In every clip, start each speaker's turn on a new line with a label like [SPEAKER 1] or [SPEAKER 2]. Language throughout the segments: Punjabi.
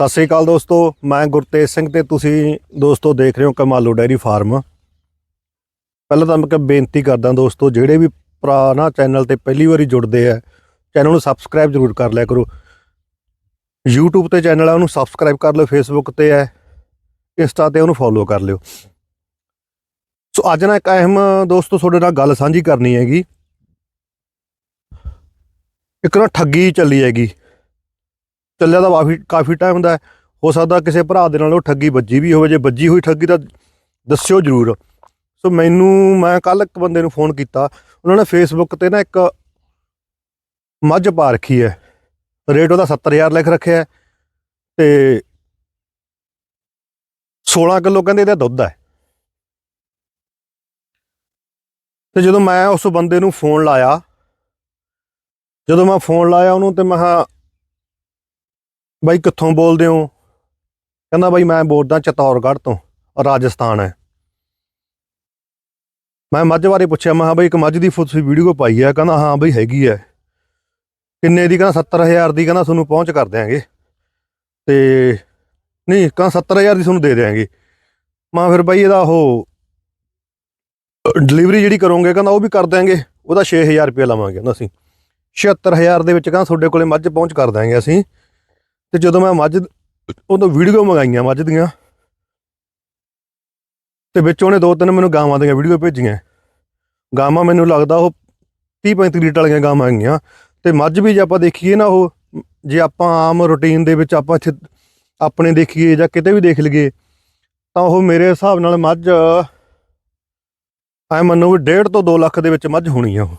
[SPEAKER 1] ਸਤਿ ਸ੍ਰੀ ਅਕਾਲ ਦੋਸਤੋ, ਮੈਂ ਗੁਰਤੇਜ ਸਿੰਘ ਤੇ ਤੁਸੀਂ ਦੋਸਤੋ ਦੇਖ ਰਹੇ ਹੋ ਕਮਾਲੋ ਡੈਰੀ ਫਾਰਮ। ਪਹਿਲਾਂ ਤਾਂ ਮੈਂ ਬੇਨਤੀ ਕਰਦਾ ਦੋਸਤੋ, ਜਿਹੜੇ ਵੀ ਭਰਾ ਨਾ ਚੈਨਲ ਤੇ ਪਹਿਲੀ ਵਾਰੀ ਜੁੜਦੇ ਆ, ਚੈਨਲ ਨੂੰ ਸਬਸਕ੍ਰਾਈਬ ਜ਼ਰੂਰ ਕਰ ਲਿਆ ਕਰੋ। YouTube ਤੇ ਚੈਨਲ ਆ, ਉਹਨੂੰ ਸਬਸਕ੍ਰਾਈਬ ਕਰ ਲਿਓ, Facebook ਤੇ ਹੈ ਇੰਸਟਾ ਤੇ ਉਹਨੂੰ ਫੋਲੋ ਕਰ ਲਿਓ। ਸੋ ਅੱਜ ਨਾ ਇੱਕ ਅਹਿਮ ਦੋਸਤੋ ਤੁਹਾਡੇ ਨਾਲ ਗੱਲ ਸਾਂਝੀ ਕਰਨੀ ਹੈਗੀ। ਇੱਕ ਨਾ ਠੱਗੀ ਚੱਲੀ ਹੈਗੀ। ਚੱਲਿਆ ਤਾਂ ਕਾਫੀ ਕਾਫੀ ਟਾਈਮ ਦਾ ਹੋ। ਸਕਦਾ ਕਿਸੇ ਭਰਾ ਦੇ ਨਾਲ ਉਹ ਠੱਗੀ ਵੱਜੀ ਵੀ ਹੋਵੇ। ਜੇ ਵੱਜੀ ਹੋਈ ਠੱਗੀ ਤਾਂ ਦੱਸਿਓ ਜਰੂਰ। ਸੋ ਮੈਨੂੰ, ਮੈਂ ਕੱਲ ਇੱਕ ਬੰਦੇ ਨੂੰ ਫੋਨ ਕੀਤਾ। ਉਹਨਾਂ ਨੇ ਫੇਸਬੁੱਕ ਤੇ ਨਾ ਇੱਕ ਮੱਝ ਪਾ ਰੱਖੀ ਹੈ। ਰੇਟ ਉਹਦਾ 70000 ਲਿਖ ਰੱਖਿਆ ਹੈ ਤੇ 16 ਕਿਲੋ ਕਹਿੰਦੇ ਇਹਦਾ ਦੁੱਧ ਹੈ। ਤੇ ਜਦੋਂ ਮੈਂ ਉਸ ਬੰਦੇ ਨੂੰ ਫੋਨ ਲਾਇਆ, ਜਦੋਂ ਮੈਂ ਫੋਨ ਲਾਇਆ ਉਹਨੂੰ ਤੇ ਮੈਂ ਕਿਹਾ ਬਾਈ ਕਿੱਥੋਂ ਬੋਲਦੇ ਹੋ? ਕਹਿੰਦਾ ਬਾਈ ਮੈਂ ਬੋਲਦਾ ਚਤੌਰਗੜ੍ਹ ਤੋਂ ਰਾਜਸਥਾਨ ਹੈ। ਮੈਂ ਮੱਝ ਬਾਰੇ ਪੁੱਛਿਆ, ਮੈਂ ਹਾਂ ਬਾਈ ਇੱਕ ਮੱਝ ਦੀ ਫੋ- ਤੁਸੀਂ ਵੀਡੀਓ ਪਾਈ ਹੈ ਕਹਿੰਦਾ ਹਾਂ ਬਾਈ ਹੈਗੀ ਹੈ। ਕਿੰਨੇ ਦੀ? ਕਹਿੰਦਾ 70000 ਦੀ, ਕਹਿੰਦਾ ਤੁਹਾਨੂੰ ਪਹੁੰਚ ਕਰ ਦਿਆਂਗੇ। ਤੇ ਨਹੀਂ, ਕਹਿੰਦਾ 70000 ਦੀ ਤੁਹਾਨੂੰ ਦੇ ਦਿਆਂਗੇ। ਮੈਂ ਫਿਰ ਬਾਈ ਇਹਦਾ ਉਹ, ਡਿਲੀਵਰੀ ਜਿਹੜੀ ਕਰੋਗੇ, ਕਹਿੰਦਾ ਉਹ ਵੀ ਕਰ ਦਿਆਂਗੇ, ਉਹਦਾ 6000 ਰੁਪਏ ਲਵਾਂਗੇ, ਕਹਿੰਦਾ ਅਸੀਂ। 76000 ਦੇ ਵਿੱਚ, ਕਹਿੰਦਾ ਤੁਹਾਡੇ ਕੋਲੇ ਮੱਝ ਪਹੁੰਚ ਕਰ ਦਿਆਂਗੇ ਅਸੀਂ। ਤੇ ਜਦੋਂ ਮੈਂ ਮੱਝ ਉਦੋਂ ਵੀਡੀਓ ਮੰਗਾਈਆਂ ਮੱਝ ਦੀਆਂ, ਤੇ ਵਿੱਚ ਉਹਨੇ ਦੋ ਤਿੰਨ ਮੈਨੂੰ ਗਾਵਾਂ ਦੀਆਂ ਵੀਡੀਓ ਭੇਜੀਆਂ। ਗਾਵਾਂ ਮੈਨੂੰ ਲੱਗਦਾ ਉਹ 30 35 ਲੀਟਰ ਵਾਲੀਆਂ ਗਾਵਾਂ ਹੈਗੀਆਂ। ਤੇ ਮੱਝ ਵੀ ਜੇ ਆਪਾਂ ਦੇਖੀਏ ਨਾ ਉਹ, ਜੇ ਆਪਾਂ ਆਮ ਰੁਟੀਨ ਦੇ ਵਿੱਚ ਆਪਾਂ ਇੱਥੇ ਆਪਣੇ ਦੇਖੀਏ ਜਾਂ ਕਿਤੇ ਵੀ ਦੇਖ ਲਈਏ, ਤਾਂ ਉਹ ਮੇਰੇ ਹਿਸਾਬ ਨਾਲ ਮੱਝ, ਐ ਮੰਨੋ ਵੀ 1.5 ਤੋਂ 2 ਲੱਖ ਦੇ ਵਿੱਚ ਮੱਝ ਹੋਣੀ ਆ ਉਹ।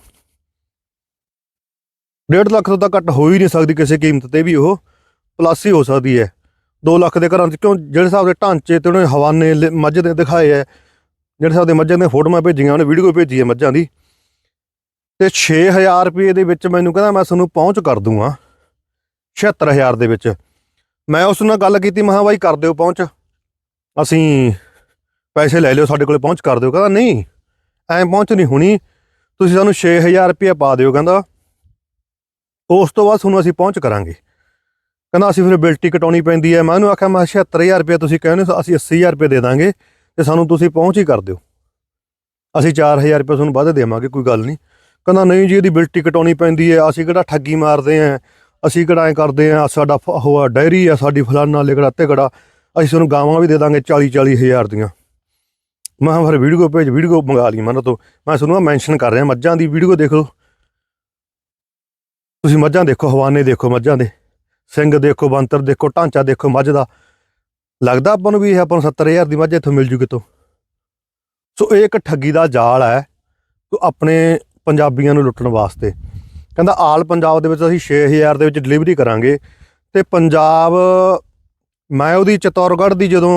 [SPEAKER 1] 1.5 ਲੱਖ ਤੋਂ ਤਾਂ ਘੱਟ ਹੋ ਹੀ ਨਹੀਂ ਸਕਦੀ ਕਿਸੇ ਕੀਮਤ ਤੇ ਵੀ ਉਹ। ਪਲੱਸ ਹੀ ਹੋ ਸਕਦੀ ਹੈ। 2 ਲੱਖ ਦੇ ਘਰਾਂ 'ਚ ਕਿਉਂ? ਜਿਹੜੇ ਹਿਸਾਬ ਦੇ ਢਾਂਚੇ ਤੇ ਉਹਨੇ ਹਵਾਨੇ ਲ- ਮੱਝ ਦੇ ਦਿਖਾਏ ਹੈ, ਜਿਹੜੇ ਹਿਸਾਬ ਦੇ ਮੱਝਾਂ ਦੀਆਂ ਫੋਟੋਆਂ ਭੇਜੀਆਂ, ਉਹਨੇ ਵੀਡੀਓ ਭੇਜੀ ਹੈ ਮੱਝਾਂ ਦੀ। ਤੇ 6000 ਰੁਪਏ ਦੇ ਵਿੱਚ ਮੈਨੂੰ ਕਹਿੰਦਾ ਮੈਂ ਤੁਹਾਨੂੰ ਪਹੁੰਚ ਕਰ ਦੂੰਗਾ 76000 ਦੇ ਵਿੱਚ। ਮੈਂ ਉਸ ਨਾਲ ਗੱਲ ਕੀਤੀ ਮਹਾ ਬਾਈ ਕਰ ਦਿਓ ਪਹੁੰਚ। ਅਸੀਂ ਪੈਸੇ ਲੈ ਲਿਓ, ਸਾਡੇ ਕੋਲੇ ਪਹੁੰਚ ਕਰ ਦਿਓ। ਕਹਿੰਦਾ ਨਹੀਂ, ਐਂ ਪਹੁੰਚ ਨਹੀਂ ਹੋਣੀ, ਤੁਸੀਂ ਸਾਨੂੰ 6000 ਰੁਪਏ ਪਾ ਦਿਓ। ਕਹਿੰਦਾ ਉਸ ਤੋਂ ਬਾਅਦ ਤੁਹਾਨੂੰ ਅਸੀਂ ਪਹੁੰਚ ਕਰਾਂਗੇ। ਕਹਿੰਦਾ ਅਸੀਂ ਫਿਰ ਬਿਲਟੀ ਕਟਾਉਣੀ ਪੈਂਦੀ ਹੈ। ਮੈਂ ਉਹਨੂੰ ਆਖਿਆ, ਮੈਂ 76000 ਰੁਪਏ ਤੁਸੀਂ ਕਹਿੰਦੇ ਹੋ, ਅਸੀਂ 80000 ਰੁਪਏ ਦੇ ਦਾਂਗੇ ਤੇ ਸਾਨੂੰ ਤੁਸੀਂ ਪਹੁੰਚ ਹੀ ਕਰ ਦਿਓ। ਅਸੀਂ 4000 ਰੁਪਏ ਤੁਹਾਨੂੰ ਵੱਧ ਦੇਵਾਂਗੇ, ਕੋਈ ਗੱਲ ਨਹੀਂ। ਕਹਿੰਦਾ ਨਹੀਂ ਜੀ, ਇਹਦੀ ਬਿਲਟੀ ਕਟਾਉਣੀ ਪੈਂਦੀ ਹੈ। ਅਸੀਂ ਕਿਹੜਾ ਠੱਗੀ ਮਾਰਦੇ ਆਂ ਅਸੀਂ ਕਿਹੜਾ ਐਂ ਕਰਦੇ ਆਂ ਸਾਡਾ ਫ- ਉਹ ਆ ਡਾਇਰੀ ਆ, ਸਾਡੀ ਫਲਾਨਾ ਲਿਗੜਾ ਤੇ ਅਸੀਂ ਤੁਹਾਨੂੰ ਗਾਵਾਂ ਵੀ ਦੇ ਦਾਂਗੇ 40 40000 ਦੀਆਂ। ਮੈਂ ਕਿਹਾ ਫਿਰ ਵੀਡੀਓ ਭੇਜ, ਵੀਡੀਓ ਮੰਗਾ ਲਈ ਮਨ ਤੋਂ। ਮੈਂ ਤੁਹਾਨੂੰ ਮੈਂਸ਼ਨ ਕਰ ਰਿਹਾ, ਮੱਝਾਂ ਦੀ ਵੀਡੀਓ ਦੇਖ ਲਓ। ਤੁਸੀਂ ਮੱਝਾਂ ਦੇਖੋ, ਹਵਾਨੇ ਦੇਖੋ ਮੱਝਾਂ ਦੇ। ਸਿੰਘ ਦੇਖੋ, ਬੰਤਰ ਦੇਖੋ, ਢਾਂਚਾ ਦੇਖੋ, ਮੱਝ ਦਾ। ਲੱਗਦਾ ਆਪਾਂ ਨੂੰ ਵੀ ਇਹ ਆਪਾਂ ਨੂੰ 70000 ਦੀ ਮੱਝ ਇੱਥੋਂ ਮਿਲ ਜੂ ਕਿਤੋਂ। ਸੋ ਇਹ ਇੱਕ ਠੱਗੀ ਦਾ ਜਾਲ ਹੈ ਸੋ ਆਪਣੇ ਪੰਜਾਬੀਆਂ ਨੂੰ ਲੁੱਟਣ ਵਾਸਤੇ। ਕਹਿੰਦਾ, ਆਲ ਪੰਜਾਬ ਦੇ ਵਿੱਚ ਅਸੀਂ 6000 ਦੇ ਵਿੱਚ ਡਿਲੀਵਰੀ ਕਰਾਂਗੇ ਤੇ ਪੰਜਾਬ, ਮੈਂ ਉਹਦੀ ਚਤੌਰਗੜ੍ਹ ਦੀ ਜਦੋਂ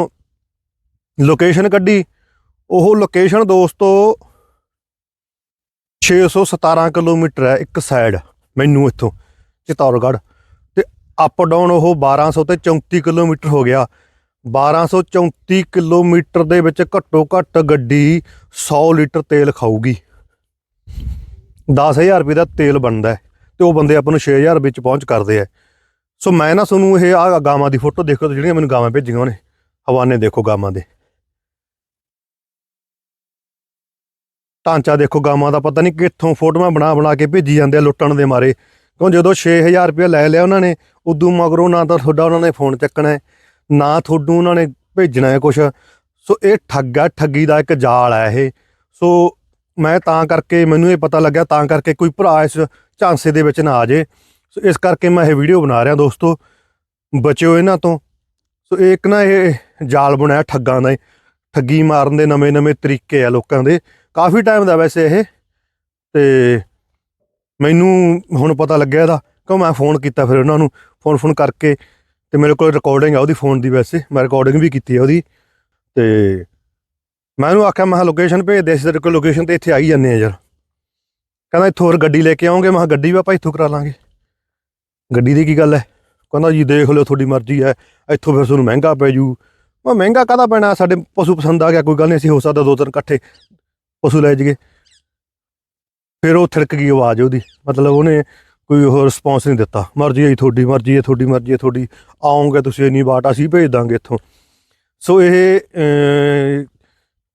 [SPEAKER 1] ਲੋਕੇਸ਼ਨ ਕੱਢੀ, ਉਹ ਲੋਕੇਸ਼ਨ ਦੋਸਤੋ 617 ਕਿਲੋਮੀਟਰ ਹੈ ਇੱਕ ਸਾਈਡ ਮੈਨੂੰ ਇੱਥੋਂ, ਚਤੌਰਗੜ੍ਹ। ਅਪ ਡਾਊਨ ਉਹ 1200 ਤੇ 34 ਕਿਲੋਮੀਟਰ ਹੋ ਗਿਆ। 1234 ਕਿਲੋਮੀਟਰ ਦੇ ਵਿੱਚ ਘੱਟੋ ਘੱਟ ਗੱਡੀ 100 ਲੀਟਰ ਤੇਲ ਖਾਊਗੀ। 10000 ਰੁਪਏ ਦਾ ਤੇਲ ਬਣਦਾ ਹੈ ਤੇ ਉਹ ਬੰਦੇ ਆਪਾਂ ਨੂੰ 6000 ਵਿੱਚ ਪਹੁੰਚ ਕਰਦੇ ਆ ਸੋ ਮੈਂ ਨਾ ਤੁਹਾਨੂੰ ਇਹ ਆ ਗਾਵਾਂ ਦੀ ਫੋਟੋ ਦੇਖੋ ਜਿਹੜੀਆਂ ਮੈਨੂੰ ਗਾਵਾਂ ਭੇਜੀਆਂ ਉਹਨੇ। ਹਵਾਨੇ ਦੇਖੋ ਗਾਵਾਂ ਦੇ। ਢਾਂਚਾ ਦੇਖੋ ਗਾਵਾਂ ਦਾ, ਪਤਾ ਨਹੀਂ ਕਿੱਥੋਂ ਫੋਟੋਆਂ ਬਣਾ ਬਣਾ ਕੇ ਭੇਜੀ ਜਾਂਦੇ ਆ ਲੁੱਟਣ ਦੇ ਮਾਰੇ। ਕਿਉਂ ਜਦੋਂ 6000 ਰੁਪਏ ਲੈ ਲਿਆ ਉਹਨਾਂ ਨੇ ਉਦੋਂ ਮਗਰੋਂ ਨਾ ਤਾਂ ਤੁਹਾਡਾ ਉਹਨਾਂ ਨੇ ਫੋਨ ਚੱਕਣਾ ਹੈ, ਨਾ ਤੁਹਾਨੂੰ ਉਹਨਾਂ ਨੇ ਭੇਜਣਾ ਹੈ ਕੁਝ ਸੋ ਇਹ ਠੱਗਾ ਠੱਗੀ ਦਾ ਇੱਕ ਜਾਲ ਹੈ ਇਹ। ਸੋ ਮੈਂ ਤਾਂ ਕਰਕੇ ਮੈਨੂੰ ਇਹ ਪਤਾ ਲੱਗਿਆ ਤਾਂ ਕਰਕੇ ਕੋਈ ਭਰਾ ਇਸ ਝਾਂਸੇ ਦੇ ਵਿੱਚ ਨਾ ਆ ਜੇ। ਸੋ ਇਸ ਕਰਕੇ ਮੈਂ ਇਹ ਵੀਡੀਓ ਬਣਾ ਰਿਹਾ ਦੋਸਤੋ ਬਚਿਓ ਇਹਨਾਂ ਤੋਂ। ਸੋ ਇਹ ਇੱਕ ਨਾ ਇਹ ਜਾਲ ਬਣਾਇਆ ਠੱਗਾਂ ਦਾ ਠੱਗੀ ਮਾਰਨ ਦੇ ਨਵੇਂ-ਨਵੇਂ ਤਰੀਕੇ ਆ ਲੋਕਾਂ ਦੇ। ਕਾਫੀ ਟਾਈਮ ਦਾ ਵੈਸੇ ਇਹ। ਤੇ ਮੈਨੂੰ ਹੁਣ ਪਤਾ ਲੱਗਿਆ ਇਹਦਾ ਕਿਉਂ ਮੈਂ ਫੋਨ ਕੀਤਾ ਫਿਰ ਉਹਨਾਂ ਨੂੰ ਫੋਨ ਫੋਨ ਕਰਕੇ ਤੇ ਮੇਰੇ ਕੋਲ ਰਿਕਾਰਡਿੰਗ ਆ ਉਹਦੀ ਫੋਨ ਦੀ ਵੈਸੇ, ਮੈਂ ਰਿਕਾਰਡਿੰਗ ਵੀ ਕੀਤੀ ਹੈ ਉਹਦੀ ਤੇ ਮੈਂ ਉਹਨੂੰ ਆਖਿਆ, ਮੈਂ ਲੋਕੇਸ਼ਨ ਭੇਜ ਦੇ ਸੀ ਤੇਰੇ ਕੋਲ ਲੋਕੇਸ਼ਨ ਤੇ ਇੱਥੇ ਆਈ ਜਾਂਦੇ ਆ ਯਾਰ। ਕਹਿੰਦਾ ਇੱਥੋਂ ਹੋਰ ਗੱਡੀ ਲੈ ਕੇ ਆਉਂਗੇ, ਮੈਂ ਕਿਹਾ ਗੱਡੀ ਵੀ ਆਪਾਂ ਇੱਥੋਂ ਕਰਾ ਲਾਂਗੇ। ਗੱਡੀ ਦੀ ਕੀ ਗੱਲ ਹੈ? ਕਹਿੰਦਾ ਜੀ ਦੇਖ ਲਿਓ, ਤੁਹਾਡੀ ਮਰਜ਼ੀ ਹੈ, ਇੱਥੋਂ ਫਿਰ ਤੁਹਾਨੂੰ ਮਹਿੰਗਾ ਪੈ ਜੂ। ਮੈਂ ਮਹਿੰਗਾ ਕਾਹਦਾ ਪੈਣਾ, ਸਾਡੇ ਪਸ਼ੂ ਪਸੰਦ ਆ ਗਿਆ, ਕੋਈ ਗੱਲ ਨਹੀਂ, ਅਸੀਂ ਹੋ ਸਕਦਾ ਦੋ ਤਿੰਨ ਇਕੱਠੇ ਪਸ਼ੂ ਲੈ ਜਗੇ ਫਿਰ ਉਹ ਥਿੜਕ ਗਈ ਆਵਾਜ਼ ਉਹਦੀ। ਮਤਲਬ ਉਹਨੇ ਕੋਈ ਹੋਰ ਰਿਸਪੌਂਸ ਨਹੀਂ ਦਿੱਤਾ। ਮਰਜ਼ੀ ਹੈ ਤੁਹਾਡੀ, ਮਰਜ਼ੀ ਹੈ ਤੁਹਾਡੀ, ਮਰਜ਼ੀ ਹੈ ਤੁਹਾਡੀ। ਆਉਂਗੇ ਤੁਸੀਂ ਇੰਨੀ ਬਾਟ, ਅਸੀਂ ਭੇਜ ਦਾਂਗੇ ਇੱਥੋਂ। ਸੋ ਇਹ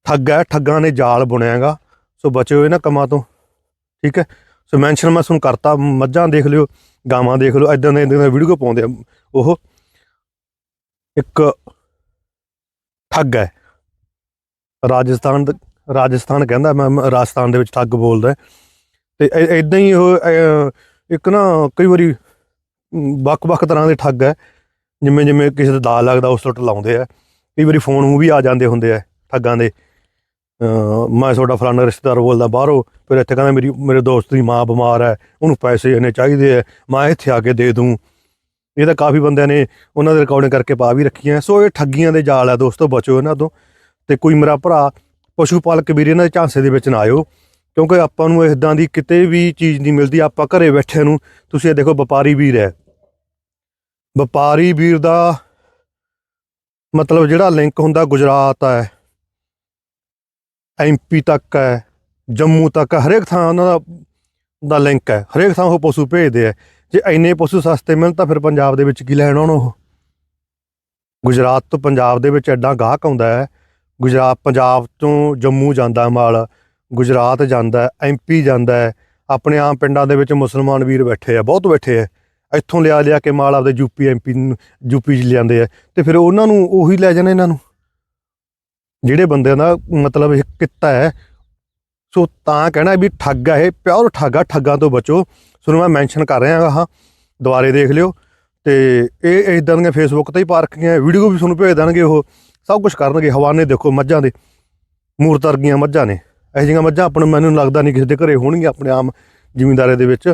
[SPEAKER 1] ਠੱਗ ਹੈ, ਠੱਗਾਂ ਨੇ ਜਾਲ ਬੁਣਿਆਗਾ ਸੋ ਬਚਿਓ ਇਹਨਾਂ ਕੰਮਾਂ ਤੋਂ। ਠੀਕ ਹੈ? ਸੋ ਮੈਂਸ਼ਨ ਮੈਂ ਤੁਹਾਨੂੰ ਕਰਤਾ, ਮੱਝਾਂ ਦੇਖ ਲਿਓ, ਗਾਵਾਂ ਦੇਖ ਲਿਓ ਇਦਾਂ ਦੇ ਇਦਾਂ ਵੀਡੀਓ ਪਾਉਂਦੇ ਆ ਉਹ। ਇੱਕ ਠੱਗ ਹੈ। ਰਾਜਸਥਾਨ ਰਾਜਸਥਾਨ ਕਹਿੰਦਾ ਮੈਂ, ਰਾਜਸਥਾਨ ਦੇ ਵਿੱਚ ਠੱਗ ਬੋਲਦਾ ਤੇ ਇਦਾਂ ਹੀ ਉਹ ਇੱਕ ਨਾ ਕਈ ਵਾਰੀ ਵੱਖ-ਵੱਖ ਤਰ੍ਹਾਂ ਦੇ ਠੱਗ ਹੈ। ਜਿਵੇਂ ਜਿਵੇਂ ਕਿਸੇ ਦਾ ਦਾ ਲੱਗਦਾ, ਉਸ ਤੋਂ ਲਾਉਂਦੇ ਆ। ਕਈ ਵਾਰੀ ਫੋਨ ਨੂੰ ਵੀ ਆ ਜਾਂਦੇ ਹੁੰਦੇ ਆ ਠੱਗਾਂ ਦੇ। ਮੈਂ ਤੁਹਾਡਾ ਫਲਾਣਾ ਰਿਸ਼ਤੇਦਾਰ ਬੋਲਦਾ, ਬਾਹਰੋਂ ਫਿਰ ਇੱਥੇ ਕਹਿੰਦਾ ਮੇਰੀ, ਮੇਰੇ ਦੋਸਤ ਦੀ ਮਾਂ ਬਿਮਾਰ ਹੈ, ਉਹਨੂੰ ਪੈਸੇ ਇੰਨੇ ਚਾਹੀਦੇ ਆ, ਮੈਂ ਇੱਥੇ ਆ ਕੇ ਦੇ ਦੂੰ। ਇਹ ਤਾਂ ਕਾਫੀ ਬੰਦਿਆਂ ਨੇ ਉਹਨਾਂ ਦੇ ਰਿਕਾਰਡਿੰਗ ਕਰਕੇ ਪਾ ਵੀ ਰੱਖੀਆਂ। ਸੋ ਇਹ ਠੱਗੀਆਂ ਦੇ ਜਾਲ ਆ ਦੋਸਤੋ, ਬਚੋ ਇਹਨਾਂ ਤੋਂ। ਤੇ ਕੋਈ ਮੇਰਾ ਭਰਾ ਪਸ਼ੂ ਪਾਲਕ ਵੀਰ, ਇਹਨਾਂ ਦੇ ਝਾਂਸੇ ਦੇ ਵਿੱਚ ਨਾ ਆਇਓ। ਕਿਉਂਕਿ ਆਪਾਂ ਨੂੰ ਇਦਾਂ ਦੀ ਕਿਤੇ ਵੀ ਚੀਜ਼ ਨਹੀਂ ਮਿਲਦੀ, ਆਪਾਂ ਘਰੇ ਬੈਠੇ ਨੂੰ, ਤੁਸੀਂ ਇਹ ਦੇਖੋ ਵਪਾਰੀ ਵੀਰ ਹੈ। ਵਪਾਰੀ ਵੀਰ ਦਾ ਮਤਲਬ ਜਿਹੜਾ ਲਿੰਕ ਹੁੰਦਾ ਗੁਜਰਾਤ ਹੈ ਐਮਪੀ ਤੱਕ ਹੈ, ਜੰਮੂ ਤੱਕ ਹਰੇਕ ਥਾਂ ਉਹਨਾਂ ਦਾ ਦਾ ਲਿੰਕ ਹੈ। ਹਰੇਕ ਥਾਂ ਉਹ ਪਸ਼ੂ ਭੇਜਦੇ ਆ ਜੇ ਇੰਨੇ ਪਸ਼ੂ ਸਸਤੇ ਮਿਲਣ ਤਾਂ ਫਿਰ ਪੰਜਾਬ ਦੇ ਵਿੱਚ ਕੀ ਲੈਣ ਆਉਣ ਉਹ? ਗੁਜਰਾਤ ਤੋਂ ਪੰਜਾਬ ਦੇ ਵਿੱਚ ਐਡਾ ਗਾਹਕ ਆਉਂਦਾ ਹੈ। ਗੁਜਰਾਤ, ਪੰਜਾਬ ਤੋਂ ਜੰਮੂ ਜਾਂਦਾ ਮਾਲ। ਗੁਜਰਾਤ ਜਾਂਦਾ ਹੈ ਐਮਪੀ ਜਾਂਦਾ ਆਪਣੇ ਆਮ ਪਿੰਡਾਂ ਦੇ ਵਿੱਚ ਮੁਸਲਮਾਨ ਵੀਰ ਬੈਠੇ ਆ, ਬਹੁਤ ਬੈਠੇ ਆ। ਇੱਥੋਂ ਲਿਆ ਲਿਆ ਕੇ ਮਾਲ ਆਪਦੇ ਯੂਪੀ ਐਮਪੀ ਯੂਪੀ 'ਚ ਲਿਆਂਦੇ ਆ। ਤੇ ਫਿਰ ਉਹਨਾਂ ਨੂੰ ਉਹੀ ਲੈ ਜਾਣਾ ਇਹਨਾਂ ਨੂੰ। ਜਿਹੜੇ ਬੰਦਿਆਂ ਦਾ ਮਤਲਬ ਇਹ ਕਿੱਤਾ ਹੈ, ਸੋ ਤਾਂ ਕਹਿਣਾ ਵੀ ਠੱਗ ਆ ਇਹ, ਪਿਓਰ ਠੱਗਾ ਠੱਗਾਂ ਤੋਂ ਬਚੋ। ਤੁਹਾਨੂੰ ਮੈਂ ਮੈਂਸ਼ਨ ਕਰ ਰਿਹਾ ਹਾਂ, ਦੁਬਾਰੇ ਦੇਖ ਲਿਓ। ਤੇ ਇਹ ਇਦਾਂ ਦੀਆਂ ਫੇਸਬੁੱਕ ਤੇ ਹੀ ਪਾ ਵੀਡੀਓ ਵੀ ਤੁਹਾਨੂੰ ਭੇਜ ਦੇਣਗੇ ਉਹ। ਸਭ ਕੁਝ ਕਰਨਗੇ, ਹਵਾਨੇ ਦੇਖੋ ਮੱਝਾਂ ਦੇ ਮੂਰਤਰਗੀਆਂ ਮੱਝਾਂ ਨੇ। ਇਹੋ ਜਿਹੀਆਂ ਮੱਝਾਂ ਆਪਾਂ ਨੂੰ ਮੈਨੂੰ ਲੱਗਦਾ ਨਹੀਂ ਕਿਸੇ ਦੇ ਘਰੇ ਹੋਣਗੀਆਂ ਆਪਣੇ ਆਮ ਜ਼ਿਮੀਂਦਾਰੇ ਦੇ ਵਿੱਚ।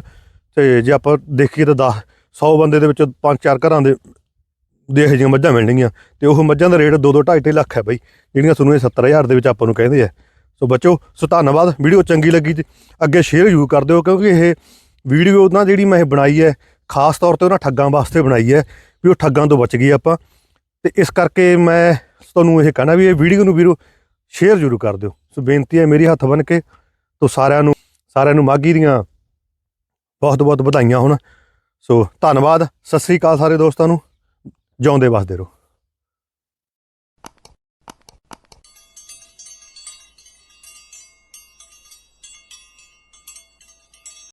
[SPEAKER 1] ਤੇ ਜੇ ਆਪਾਂ ਦੇਖੀਏ ਤਾਂ 10 100 ਬੰਦੇ ਦੇ ਵਿੱਚ 5-4 ਘਰਾਂ ਦੇ ਦੇ ਇਹੋ ਜਿਹੀਆਂ ਮੱਝਾਂ ਮਿਲਣਗੀਆਂ। ਤੇ ਉਹ ਮੱਝਾਂ ਦਾ ਰੇਟ 2-2 2.5 ਲੱਖ ਹੈ ਬਾਈ, ਜਿਹੜੀਆਂ ਤੁਹਾਨੂੰ ਇਹ 70000 ਦੇ ਵਿੱਚ ਆਪਾਂ ਨੂੰ ਕਹਿੰਦੇ ਆ। ਸੋ ਬੱਚੋ, ਸੋ ਧੰਨਵਾਦ। ਵੀਡੀਓ ਚੰਗੀ ਲੱਗੀ ਤੇ ਅੱਗੇ ਸ਼ੇਅਰ ਜ਼ਰੂਰ ਕਰ ਦਿਓ, ਕਿਉਂਕਿ ਇਹ ਵੀਡੀਓ ਨਾ ਜਿਹੜੀ ਮੈਂ ਇਹ ਬਣਾਈ ਹੈ, ਖਾਸ ਤੌਰ ਤੇ ਉਹਨਾਂ ਠੱਗਾਂ ਵਾਸਤੇ ਬਣਾਈ ਹੈ, ਵੀ ਉਹ ਠੱਗਾਂ ਤੋਂ ਬਚ ਗਈ ਆਪਾਂ। ਤੇ ਇਸ ਕਰਕੇ ਮੈਂ ਤੁਹਾਨੂੰ ਇਹ ਕਹਿਣਾ ਵੀ ਇਹ ਵੀਡੀਓ ਨੂੰ ਵੀਰੋ ਸ਼ੇਅਰ ਜ਼ਰੂਰ ਕਰ ਦਿਓ। ਸੋ ਬੇਨਤੀ ਹੈ ਮੇਰੀ ਹੱਥ ਬਨ ਕੇ ਤੋ ਸਾਰਿਆਂ ਨੂੰ ਸਾਰਿਆਂ ਨੂੰ ਮਾਗੀ ਦੀਆਂ ਬਹੁਤ ਬਹੁਤ ਵਧਾਈਆਂ ਹੋਣ। ਸੋ ਧੰਨਵਾਦ। ਸਤਿ ਸ੍ਰੀ ਅਕਾਲ ਸਾਰੇ ਦੋਸਤਾਂ ਨੂੰ। ਜਿਉਂਦੇ ਵਸਦੇ ਰਹੋ।